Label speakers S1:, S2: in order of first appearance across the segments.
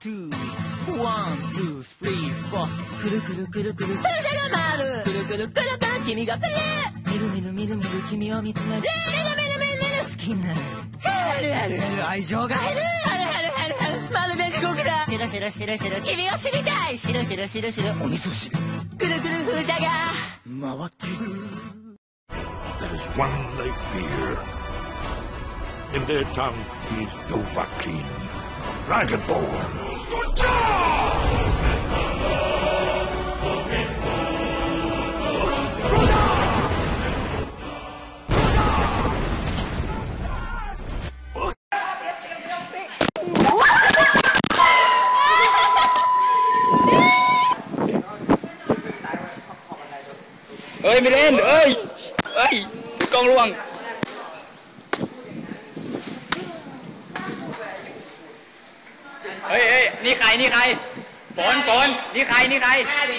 S1: two, one, two, three, four. くるくるくるくる、風車が回る。くるくるくるくる、君が来る。みるみるみるみる、君を見つめる。みるみるみるみる、好きになる。はるはるはる、愛情が減る。はるはるはるはる、まるで地獄だ。しろしろしろしろ、君を知りたい。しろしろしろしろ、お味噌汁。くるくる風車が回ってる。
S2: There's one they fear. In their tongue, he's Dovahkiin, Dragonborn.
S3: Ball. Miren con luôn ơi ơi นี่ใคร นี่ใครฝนฝนนี่ใคร นี่ใคร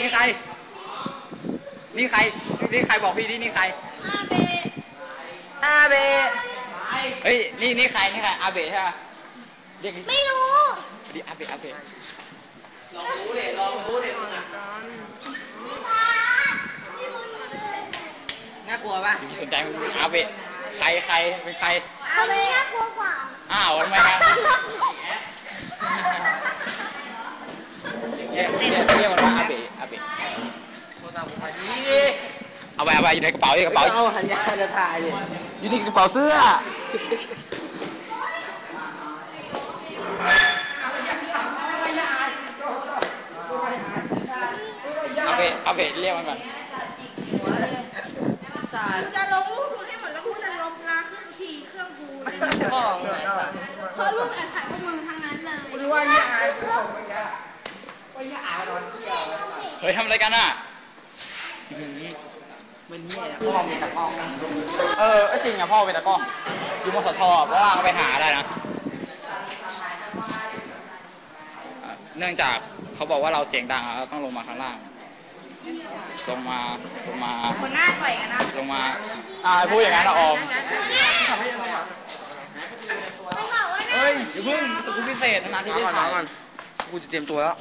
S3: นี่ใคร นี่ใคร นี่ใครบอกพี่ดินี่ใคร
S4: อาเบะ
S3: เฮ้ย นี่นี่ใคร นี่ใคร อาเบะใช่ไหมเรียกดิ
S4: ไม่รู้
S3: ดิอาเบะอาเบะ
S5: ลองรู้เด็ลองรู้เด็มึงอะน่ากลัวป่ะ
S3: อย่าสนใจมึงอาเบะใครใครเป็นใคร
S4: อาเบะน่ากลัวกว่า
S3: อ้าวทำไมครับ เรียกเรียกเรียกมันว่าอาเบะอาเบะ
S5: โทรศัพท์ผมมาดี
S3: เอาไปเอาไปอยู่ในกระเป๋าอยู่ในกระเป๋า
S5: เอาหันยาจะถ่ายดิ
S3: อยู่ในกระเป๋าเสื้อเอาไปเอาไปเรียกมันก่อน
S4: จะลงรูปกูให้หมดแล้วกูจะลบลาเครื่องทีเครื่องกู เฮ้
S3: ยทำอะไรกันอะ
S5: มันเหี้ยนะพ่อมีตะกล้องนะ
S3: เออไอ้จริงอะพ่อเป็นตากล้องอยู่มสทเพราะว่าเขาไปหาได้นะอะเนื่องจากเขาบอกว่าเราเสียงดังอะเราต้องลงมาข้างล่าง ลงมาลงมา
S4: หัวหน้าต่อยกันนะ
S3: ลงมาอ่าพูดอย่างนั้นนะออม
S4: ไม่บอกว่า
S3: เฮ้ยอย่าเพิ่งสกูปพิเศษนานๆที่ได้ถ่าย
S5: กูจะเตรียมตัวแล้ว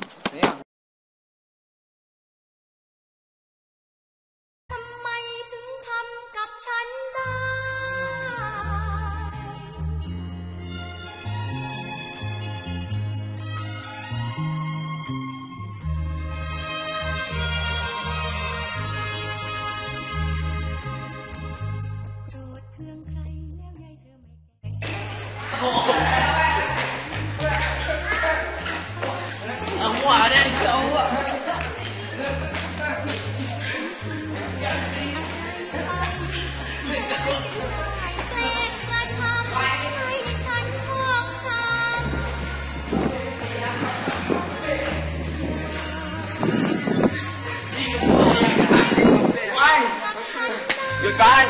S5: หยุ
S4: ดก่อ
S3: น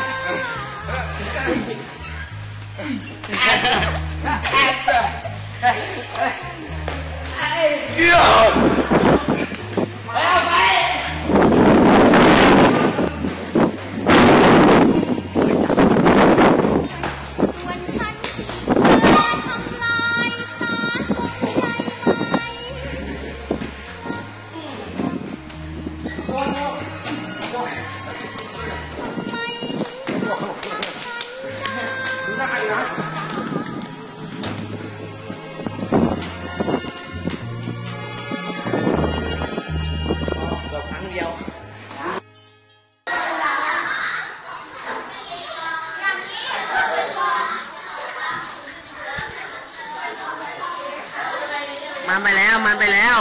S5: มันไปแล้วมันไปแล้ว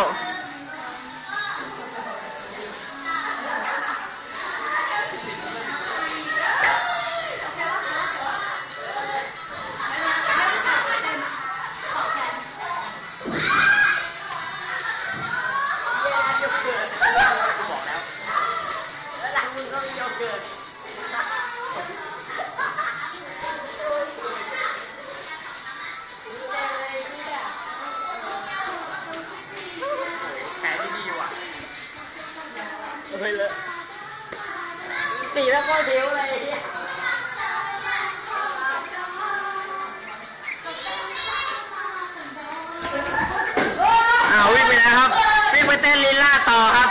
S3: แผ
S5: สีแล้วก็เดียวเลยอาววิ่งไปแล้วครับวิ่งไปเต้นลีลาต่อครับ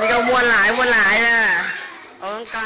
S5: นี่ก็มวนหลายมวนหลายนะเอาต้องไกล